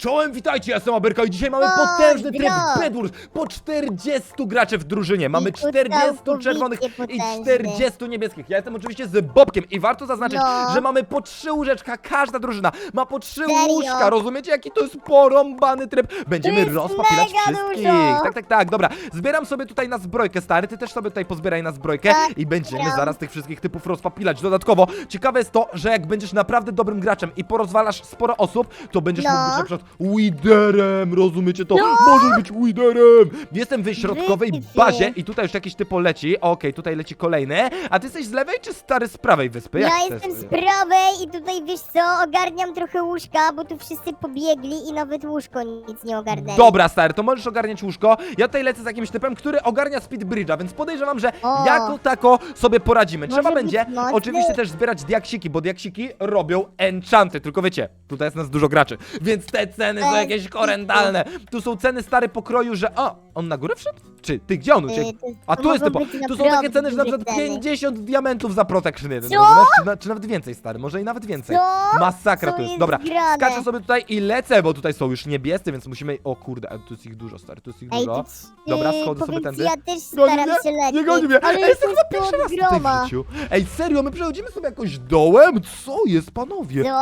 Czołem, witajcie, ja jestem Aberka i dzisiaj mamy O, potężny tryb zdrow. Bedwars. Po 40 graczy w drużynie. Mamy I to 40 całkowicie czerwonych i potężny. 40 niebieskich. Ja jestem oczywiście z Bobkiem i warto zaznaczyć, No. że mamy po 3 łóżeczka, każda drużyna ma po 3 Serio? łóżka. Rozumiecie, jaki to jest porąbany tryb? Będziemy jest rozpapilać mega wszystkich. dużo. Tak, tak, tak, dobra. Zbieram sobie tutaj na zbrojkę, stary. Ty też sobie tutaj pozbieraj na zbrojkę Tak, i będziemy zbieram. zaraz tych wszystkich typów rozpapilać. Dodatkowo, ciekawe jest to, że jak będziesz naprawdę dobrym graczem i porozwalasz sporo osób, to będziesz No. mógł być na przykład liderem, rozumiecie to? Możesz być liderem! Jestem w środkowej bazie i tutaj już jakiś typo leci. Okej, tutaj leci kolejny. A ty jesteś z lewej czy stary z prawej wyspy? Jak Ja chcesz jestem z prawej i tutaj wiesz co, ogarniam trochę łóżka, bo tu wszyscy pobiegli i nawet łóżko nic nie ogarnęli. Dobra, stary, to możesz ogarniać łóżko. Ja tutaj lecę z jakimś typem, który ogarnia speed bridge'a, więc podejrzewam, że O. jako tako sobie poradzimy. Trzeba Może być będzie mocny. oczywiście też zbierać diaksiki, bo diaksiki robią enchanty. Tylko wiecie, tutaj jest nas dużo graczy, więc te ceny są jakieś horrendalne. Tu są ceny stary pokroju, że. O, on na górę wszedł? Czy ty gdzie on uciekł? A tu jest typo. Tu są takie ceny, że na przykład ceny. 50 diamentów za protection jeden. Rozumiesz? Czy, na, czy nawet więcej, stary, może i nawet więcej. Co? Masakra Co tu jest. jest Dobra, grane? skaczę sobie tutaj i lecę, bo tutaj są już niebiescy, więc musimy. O kurde, a tu jest ich dużo, stary, tu jest ich Ej, dużo. Dobra, y, schodzę sobie powiem ci, tędy. Ja też Goni staram mnie? się lecieć. Nie goni mnie! Ale Ej, jestem chyba pierwszy raz tutaj w groma. życiu. Ej, serio, my przechodzimy sobie jakoś dołem? Co jest, panowie?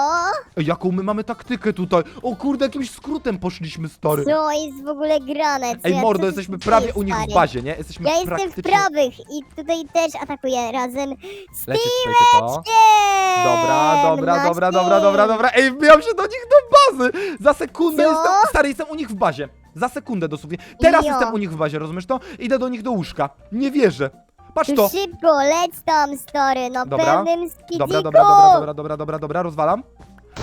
Ej, jaką my mamy taktykę tutaj? O kurde, jakimś skrótem poszliśmy, stary. Co jest w ogóle grane? Co Ej, ja- mordo, jesteśmy prawie u nich w stary? bazie, nie? Jesteśmy Ja jestem w praktycznie... prawych i tutaj też atakuję razem z Leci tutaj typo. Steamem! Dobra, dobra, dobra, dobra, dobra, dobra. Ej, wbijam się do nich do bazy! Za sekundę Co? jestem... Stary, jestem u nich w bazie. Za sekundę dosłownie. Teraz Jo. jestem u nich w bazie, rozumiesz to? Idę do nich do łóżka. Nie wierzę. Patrz to. szybko, leć tam, stary, no Dobra. pewnym skidziku! Dobra, dobra, dobra, dobra, dobra, dobra, dobra, rozwalam.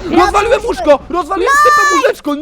Rozwaliłem łóżko! Rozwaliłem stypem łóżeczko!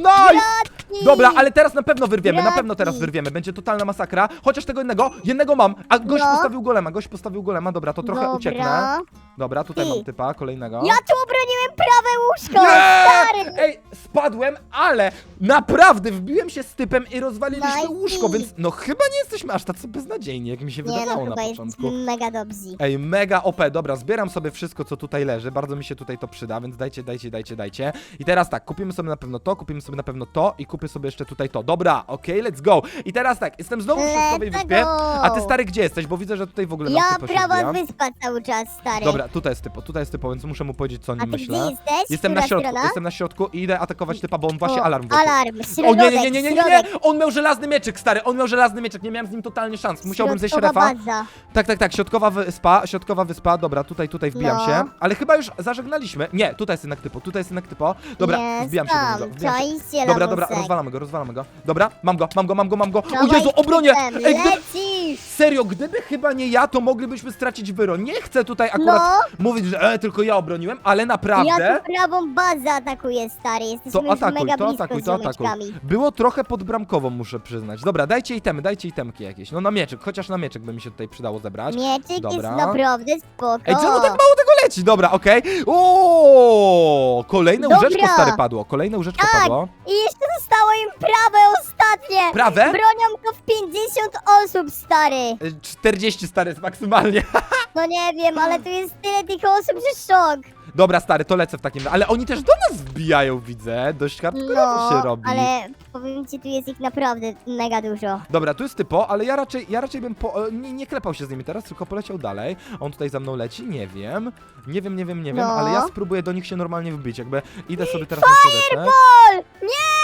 Dobra, ale teraz na pewno wyrwiemy, na pewno teraz wyrwiemy. Będzie totalna masakra. Chociaż tego jednego, jednego mam. A gość No. postawił golema, gość postawił golema. Dobra, to trochę Dobra. ucieknę. Dobra, tutaj Ty. mam typa, kolejnego. Ja tu obroniłem prawe łóżko, Nie! stary! Ej, spadłem, ale naprawdę wbiłem się z typem i rozwaliliśmy Nice. łóżko, więc no chyba nie jesteśmy aż tacy beznadziejni, jak mi się Nie no, wydawało na chyba początku. jest mega dobrzy. Ej, mega OP, dobra, zbieram sobie wszystko, co tutaj leży, bardzo mi się tutaj to przyda, więc dajcie, dajcie, dajcie, dajcie. I teraz tak, kupimy sobie na pewno to, kupimy sobie na pewno to i kupię sobie jeszcze tutaj to. Dobra, okej, let's go. I teraz tak, jestem znowu w środkowej Let's wyspie, go. a ty stary gdzie jesteś, bo widzę, że tutaj w ogóle Ja się prawa wyspa cały czas, stary. Dobra, tutaj jest typo, tutaj jest typo, więc muszę mu powiedzieć, co o A nim ty myślę. gdzie jesteś? Jestem na Która środku, strona? jestem na środku i idę atakować typa, bo on właśnie O, alarm włączył. Alarm, O środek, nie, nie, nie, nie, nie, nie, środek. on miał żelazny mieczyk, stary, on miał żelazny mieczyk, nie miałem z nim totalnie szans, musiałbym zejść Środkowa refa. baza. Tak, tak, tak, środkowa wyspa, środkowa wyspa, dobra, tutaj, tutaj wbijam No. się, ale chyba już zażegnaliśmy, nie, tutaj jest jednak typo, tutaj jest jednak typo, dobra, Nie, wbijam się do niego, wbijam się. Dobra, dobra. Rozwalamy go, rozwalamy go, dobra, mam go, mam go, mam go, mam go, o Jezu, obronię, ej, gdyby, Lecisz! serio, gdyby chyba nie ja, to moglibyśmy stracić wyro, nie chcę tutaj akurat No. mówić, że e, tylko ja obroniłem, ale naprawdę... Ja tu prawą bazę atakuję, stary. Jesteśmy To już atakuj, mega to blisko atakuj, z to atakuj. ziomeczkami. Było trochę podbramkowo, muszę przyznać. Dobra, dajcie itemy, dajcie itemki jakieś. No na mieczyk, chociaż na mieczyk by mi się tutaj przydało zebrać. Mieczyk Dobra. jest naprawdę spoko. Ej, czemu tak mało tego leci? Dobra, okej. O, Kolejne Dobra. łóżeczko stare padło, kolejne łóżeczko Tak. padło. I jeszcze zostało im prawe ostatnie. Prawe? Bronią to w 50 osób, stary. Y, 40 stary jest maksymalnie. No nie wiem, ale tu jest tyle tych osób, że szok. Dobra, stary, to lecę w takim Ale oni też do nas wbijają, widzę. Dość hardcore No, się robi. ale powiem ci, tu jest ich naprawdę mega dużo. Dobra, tu jest typo, ale ja raczej, ja raczej bym po, e, nie, nie klepał się z nimi teraz, tylko poleciał dalej. On tutaj za mną leci, nie wiem. Nie wiem, nie wiem, nie wiem, No. ale ja spróbuję do nich się normalnie wbić. Jakby idę sobie teraz na środeczek. Pol! Nie!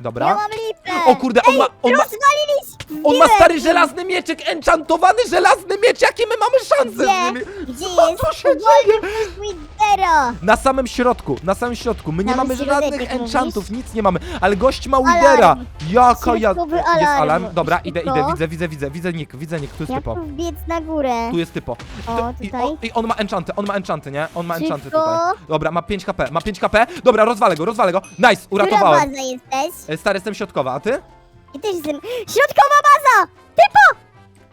Dobra. Ja mam lipę. O kurde, on ma, on ma! On ma stary żelazny mieczyk, enchantowany żelazny miecz, jakie my mamy szanse z Gdzie? nimi? Gdzie Co jest? to się dzieje? Na samym środku, na samym środku. My nie Tam mamy środek, żadnych jak enchantów, nic nie mamy, ale gość ma widera. Alarm. Jaka ja... Środkowy Jest alarm. alarm, dobra, idę, Szybko. idę, widzę, widzę, widzę, widzę nick, widzę nick, tu jest Jak typo. tu wbiec na górę? Tu jest typo. O, I, tutaj. on, I on ma enchanty, on ma enchanty, nie? On ma enchanty Szybko. tutaj. Dobra, ma 5 HP, ma 5 HP. Dobra, rozwalę go, rozwalę go. Nice, Która uratowałem. baza jesteś? E, Stary, jestem środkowa, a ty? I też jestem... Środkowa baza!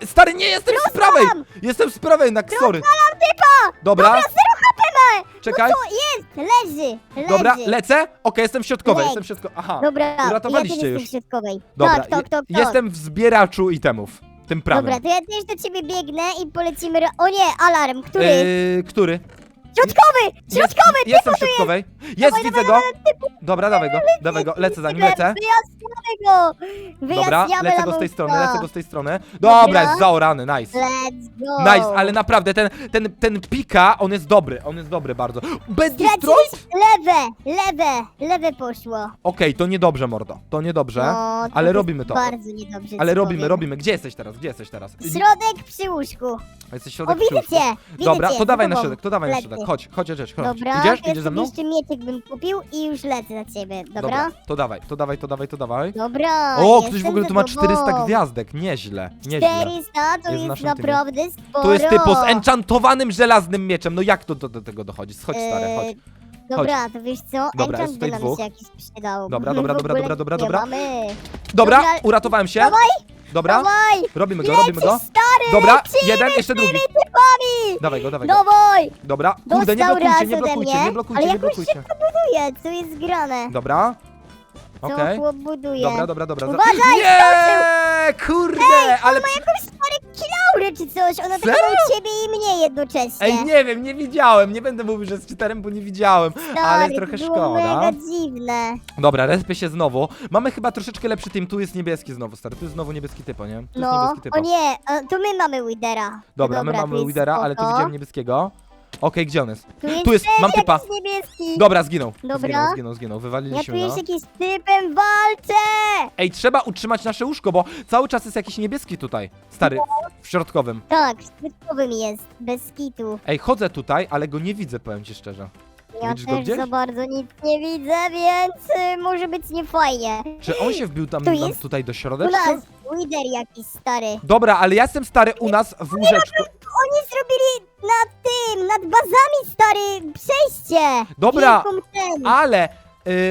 Stary, nie, jestem z prawej! Jestem z prawej, na sorry. typa! Dobra, Dobra, zero HP ma! czekaj. No to jest! Leży! Leży! Dobra, lecę? Okej, jestem w środkowej, Leć. jestem w środkowej. Aha, Dobra, uratowaliście też już. jestem w środkowej. Dobra, tak, tak, je- jestem w zbieraczu itemów. Tym prawym. Dobra, to ja też do ciebie biegnę i polecimy... ro- O nie, alarm! Który? Yy, który? Środkowy! Środkowy! Jest, jestem w środkowej. Jest, widzę go. Dobra, dawaj go, dawaj go, lecę za nim, lecę. Go! Dobra, Wyjaśniamy lecę go z tej strony, lecę go z tej strony. Dobra, Dobra. jest zaorany, nice. Let's go! Nice, ale naprawdę ten, ten, ten pika, on jest dobry, on jest dobry bardzo. Bez destroy? Straciłeś lewe, lewe, lewe poszło. Okej, to niedobrze, mordo, to niedobrze, No, to ale jest robimy to. Bardzo niedobrze. Ale ci robimy, powiem. robimy. Gdzie jesteś teraz? Gdzie jesteś teraz? Środek przy łóżku. Jesteś O, środek widzę przy łóżku. Widzę Dobra, cię, to dawaj na za środek, to dawaj na Lecę. środek. Chodź, chodź, chodź, chodź. Dobra, Idziesz? ja Idziesz ze mną? jeszcze mieczek bym kupił i już lecę na ciebie, dobra? to dawaj, to dawaj, to dawaj, to dawaj. Dobra, O, ktoś w jestem ogóle za tu ma 400 tobą. gwiazdek, nieźle, nieźle. 400 to Jest jest, naszym naprawdę sporo. Tu jest typo z enchantowanym żelaznym mieczem, no jak to do, do tego dochodzi? Chodź stary, Eee, chodź. Dobra, to wiesz co? Dobra, jest Enchant tutaj by nam dwóch. się jakiś przydał. Dobra, dobra, w dobra, ogóle dobra, dobra, nie dobra. Mamy. Dobra, Dobra, uratowałem się. Dawaj, Dobra, dawaj! robimy go, robimy go. Lecisz, stary, Dobra, lecimy jeden, jeszcze drugi. typami! Dawaj go, dawaj go. Dawaj! Dobra, kurde, nie Dostał blokujcie, raz nie ode blokujcie, mnie, nie blokujcie, ale nie jakoś blokujcie. buduje, co jest grane? Dobra, Co okej. chłop buduje? Dobra, dobra, dobra. za- Uważaj, Nie, kurde, ale... Ma jakąś stary kilaurę czy coś, ona Serio? taka u ciebie i mnie jednocześnie. Ej, nie wiem, nie widziałem, nie będę mówił, że z cheaterem, bo nie widziałem, Stary, ale to trochę było szkoda. mega dziwne. Dobra, respię się znowu. Mamy chyba troszeczkę lepszy team, tu jest niebieski znowu, stary, tu jest znowu niebieski typo, nie? Tu jest No, niebieski typo. o nie, a, tu my mamy Widera. Dobra, my to mamy jest Widera, ale tu spoko. widziałem niebieskiego. Okej, gdzie on jest? Tu jest, Tu jest, mam typa. jakiś niebieski. Dobra, zginął. Dobra. Zginął, zginął, zginął, Ja tu wywaliliśmy jest go. jakiś typem walczę! Ej, trzeba utrzymać nasze łóżko, bo cały czas jest jakiś niebieski tutaj, stary, w środkowym. Tak, środkowym jest, bez kitu. Ej, chodzę tutaj, ale go nie widzę, powiem ci szczerze. Ja Widzisz go też gdzieś? za bardzo nic nie widzę, więc y, może być niefajnie. Czy on się wbił tam Tu jest? tutaj do U środeczka? nas Wider jakiś stary. Dobra, ale ja jestem stary u nas w łóżeczku. Oni zrobili nad tym, nad bazami stary przejście. Dobra, Wielką ten. Ale.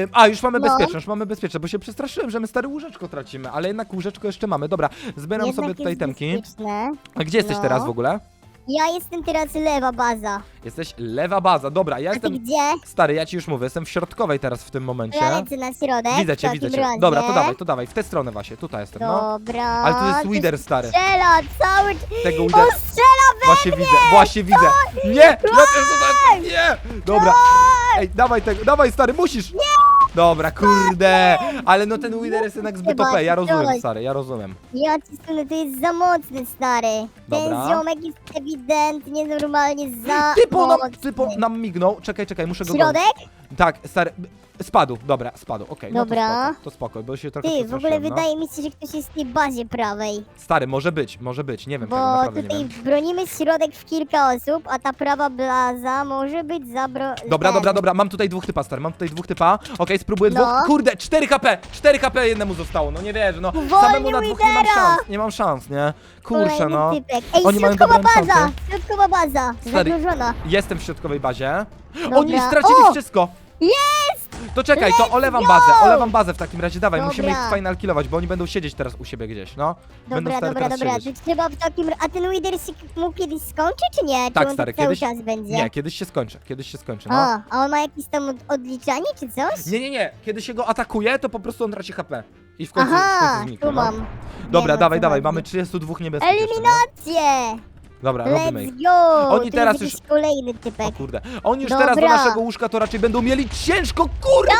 ym, a, już mamy No. bezpieczne, już mamy bezpieczne, bo się przestraszyłem, że my stare łóżeczko tracimy, ale jednak łóżeczko jeszcze mamy. Dobra, zbieram Jednak sobie tutaj jest temki. bezpieczne. A gdzie jesteś No. teraz w ogóle? Ja jestem teraz lewa baza. Jesteś lewa baza, dobra, ja A ty jestem. gdzie? Stary, ja ci już mówię, jestem w środkowej teraz w tym To momencie. ja lecę na środek. Widzę w cię, takim widzę cię. razie. Dobra, to dawaj, to dawaj, w tę stronę właśnie, tutaj jestem, no. Dobra. Ale tu jest Wider stary. Strzela cały... Tego On Widera. strzela Właśnie widzę, właśnie widzę. Nie! Tutaj! Nie! Dobra. Ej, dawaj tego, dawaj stary, musisz! Dobra, kurde! Ale no ten Wider jest jednak zbyt Chyba OP, ja rozumiem coś. stary, ja rozumiem. Ja ci sunę, to jest za mocny, stary. Ten Dobra. ziomek jest ewidentnie normalnie za Typo nam, mocny. typo nam mignął, czekaj, czekaj, muszę go gonić. Środek? Tak, stary, spadł, dobra, spadł, okej, no to Dobra. spoko, to spoko, bo się trochę Ty, w ogóle przestraszyłem, no. wydaje mi się, że ktoś jest w tej bazie prawej. Stary, może być, może być, nie wiem tego, Bo naprawdę nie tutaj wiem. bronimy środek w kilka osób, a ta prawa blaza może być zabro... Dobra, ten. dobra, dobra, mam tutaj dwóch typa, stary, mam tutaj dwóch typa. Okej, spróbuję No. dwóch. Kurde, 4 HP! 4 HP jednemu zostało, no nie wierzę, no. Uwolnij Samemu na dwóch nie mam szans, nie mam szans, nie? Kurczę, Kolejny no. Typek. Ej, Oni mają środkowa dobre baza! Środkowa baza! Stary, Zagrożona. Jestem w środkowej bazie. Dobra. Oni stracili O! wszystko. Jest! To czekaj, to olewam go! bazę, olewam bazę w takim razie, dawaj, musimy ich Dobra. final killować, bo oni będą siedzieć teraz u siebie gdzieś, no. Będą Dobra, stary dobra, teraz dobra. siedzieć. To trzeba w takim... A ten Wider się mógł kiedyś skończy, czy nie? Tak, on stary, cały kiedyś- czas będzie? Nie, kiedyś się skończy, kiedyś się skończy, no. A, a on ma jakieś tam od- odliczanie, czy coś? Nie, nie, nie, kiedy się go atakuje, to po prostu on traci HP. I w końcu, w Aha, końcu zniknie, tu no. mam. Dobra, Wiem, o dawaj, dawaj, mamy 32 niebieskich jeszcze? Eliminację! Dobra, robimy ich. Let's go! Oni Tu teraz jest już- jakiś kolejny O typek. kurde. Oni już teraz do naszego łóżka to raczej będą mieli ciężko. Kurde,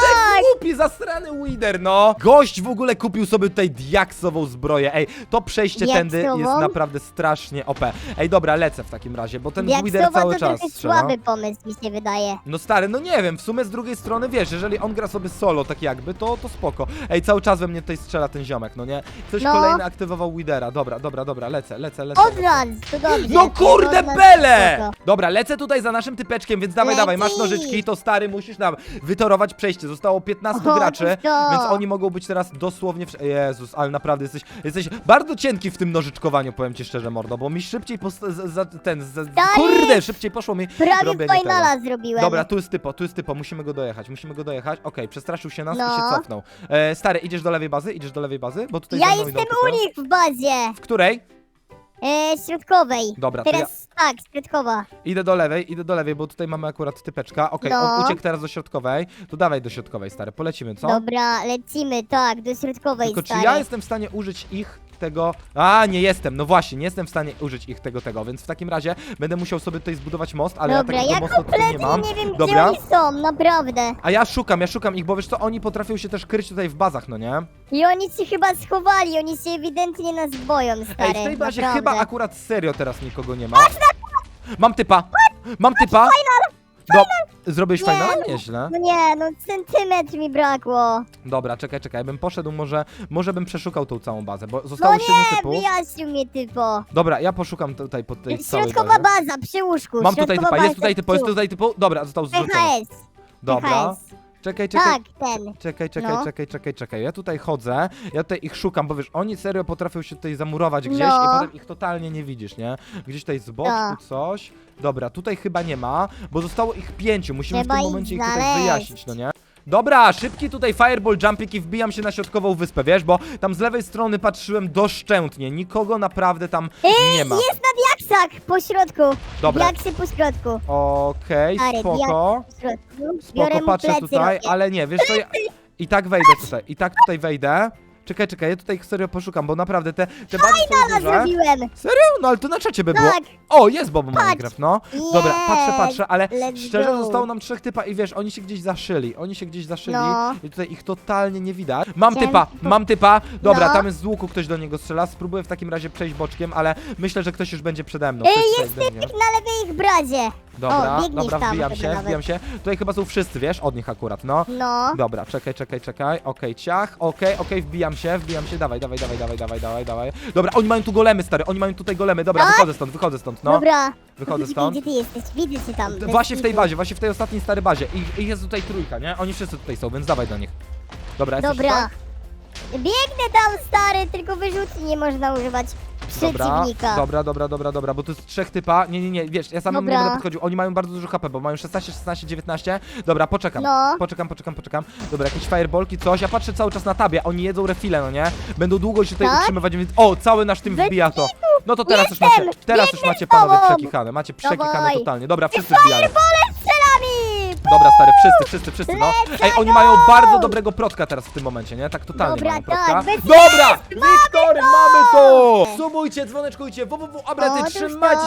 głupi, zasrany Wider, no. Gość w ogóle kupił sobie tutaj diaksową zbroję. Ej, to przejście tędy jest naprawdę strasznie OP. Ej, dobra, lecę w takim razie, bo ten Wider cały to czas trochę strzela. słaby pomysł, mi się wydaje. No stary, no nie wiem, w sumie z drugiej strony wiesz, jeżeli on gra sobie solo tak jakby, to, to spoko. Ej, cały czas we mnie tutaj strzela ten ziomek, no nie? Ktoś No. kolejny aktywował Widera. Dobra, dobra, dobra, lecę, lecę, lecę. Od lecę. nas, to dobrze. No kurde spoko. Dobra, lecę tutaj za naszym typeczkiem, więc dawaj, dawaj, masz nożyczki, to stary, musisz nam wytorować przejście. Zostało 15 O, graczy, więc oni mogą być teraz dosłownie... W... Jezus, ale naprawdę jesteś, jesteś bardzo cienki w tym nożyczkowaniu, powiem ci szczerze, mordo, bo mi szybciej pos... z, za, ten... Kurde, szybciej poszło mi Prawie robienie finala tego. zrobiłem. Dobra, tu jest typo, tu jest typo, musimy go dojechać, musimy go dojechać. Okej, przestraszył się nas i No. się cofnął. E, stary, idziesz do lewej bazy? Idziesz do lewej bazy? Bo tutaj Ja za mną jestem idą u typy. nich w bazie. W której? E, środkowej. Dobra, to Teraz tak, środkowa. Idę do lewej, idę do lewej, bo tutaj mamy akurat typeczka. Okej, No. on uciekł teraz do środkowej. To dawaj do środkowej, stary, polecimy, co? Dobra, lecimy, tak, do środkowej, Tylko czy stary. ja jestem w stanie użyć ich tego... A, nie jestem, no właśnie, nie jestem w stanie użyć ich tego, tego, więc w takim razie będę musiał sobie tutaj zbudować most, ale Dobra, ja takiego ja mostu tutaj nie kompletnie mam. nie wiem, Dobra. gdzie oni są, naprawdę. A ja szukam, ja szukam ich, bo wiesz co, oni potrafią się też kryć tutaj w bazach, no nie? I oni się chyba schowali, oni się ewidentnie nas boją, stary. Ej, w tej bazie naprawdę. chyba akurat serio teraz nikogo nie ma. Mam typa! Mam typa! Do... Zrobiłeś Nie, fajna? no. Nieźle. No nie, no centymetr mi brakło. Dobra, czekaj, czekaj, ja bym poszedł, może, może bym przeszukał tą całą bazę, bo No zostało 7 nie, typów. wyjaśnił mnie typo. Dobra, ja poszukam tutaj po tej całej Środkowa bazie. baza, przy łóżku. Mam tutaj środkowa typa, jest tutaj typo, jest przy tutaj typo. Dobra, został łóżku. zrzucony. PHS. Dobra. PHS. Czekaj, czekaj. Tak, ten. Czekaj, czekaj, No. czekaj, czekaj, czekaj. Ja tutaj chodzę, ja tutaj ich szukam, bo wiesz, oni serio potrafią się tutaj zamurować gdzieś No. i potem ich totalnie nie widzisz, nie? Gdzieś tutaj z boczku No. coś. Dobra, tutaj chyba nie ma, bo zostało ich pięciu. Musimy Trzeba w tym ich momencie ich tutaj znaleźć. wyjaśnić, no nie? Dobra, szybki tutaj fireball jumpik i wbijam się na środkową wyspę, wiesz, bo tam z lewej strony patrzyłem doszczętnie, nikogo naprawdę tam nie ma. Jest na diaksach po środku. Dobra. Diaksy po środku. Okej, Stary, spoko. Po środku. Biorę Spoko, mu patrzę plecy tutaj, robię. ale nie, wiesz co, ja i tak wejdę tutaj, i tak tutaj wejdę. Czekaj, czekaj, ja tutaj serio poszukam, bo naprawdę te, te bazy są Fajna duże. zrobiłem. Serio? No ale to na czacie by było. Tak. O, jest Bobo Patrz. Minecraft, no. Dobra, patrzę, Jest. patrzę, ale Let's szczerze go. zostało nam trzech typa i wiesz, oni się gdzieś zaszyli, oni się gdzieś zaszyli No. i tutaj ich totalnie nie widać. Mam Chciałem typa, mam typa, dobra, No. tam jest z łuku ktoś do niego strzela, spróbuję w takim razie przejść boczkiem, ale myślę, że ktoś już będzie przede mną. Ej, Ktoś tutaj na lewej ich brazie. Dobra, o, dobra, tam wbijam się, nawet. wbijam się. Tutaj chyba są wszyscy, wiesz, od nich akurat, no. No. Dobra, czekaj, czekaj, czekaj. Okej, ciach, okej, okej, wbijam się, wbijam się, dawaj, dawaj, dawaj, dawaj, dawaj, dawaj, dawaj. Dobra, oni mają tu golemy, stary, oni mają tutaj golemy. Dobra, Tak? wychodzę stąd, wychodzę stąd, no. Dobra. Wychodzę Gdzie- stąd. Gdzie ty jesteś? Widzę cię tam. bez Właśnie w tej kitu. bazie, właśnie w tej ostatniej stary bazie. Ich, ich jest tutaj trójka, nie? Oni wszyscy tutaj są, więc dawaj do nich. Dobra, jesteś Dobra. tak? Biegnę tam, stary, tylko wyrzutni nie można używać Dobra, przeciwnika. dobra, dobra, dobra, dobra, bo tu jest trzech typa. Nie, nie, nie, wiesz, ja sam nie Dobra. będę podchodził. Oni mają bardzo dużo HP, bo mają 16, 16, 19. Dobra, poczekam. No. Poczekam, poczekam, poczekam. Dobra, jakieś fireballki, coś. Ja patrzę cały czas na tabie. Oni jedzą refile, no nie? Będą długo się tutaj Tak? utrzymywać, więc. O, cały nasz tym wbija to. No to teraz już Jestem! macie. Teraz już macie z panowie tobą! przekichane. Macie przekichane Dawaj. totalnie. Dobra, wszyscy wbijają. Firebole! Dobra, stary, wszyscy, wszyscy, wszyscy, no. Ej, oni mają bardzo dobrego protka teraz w tym momencie, nie? Tak totalnie Dobra, mają tak, protka. bez Dobra! Wiktor, mamy to! Sumujcie, dzwoneczkujcie, www, abrety, trzymajcie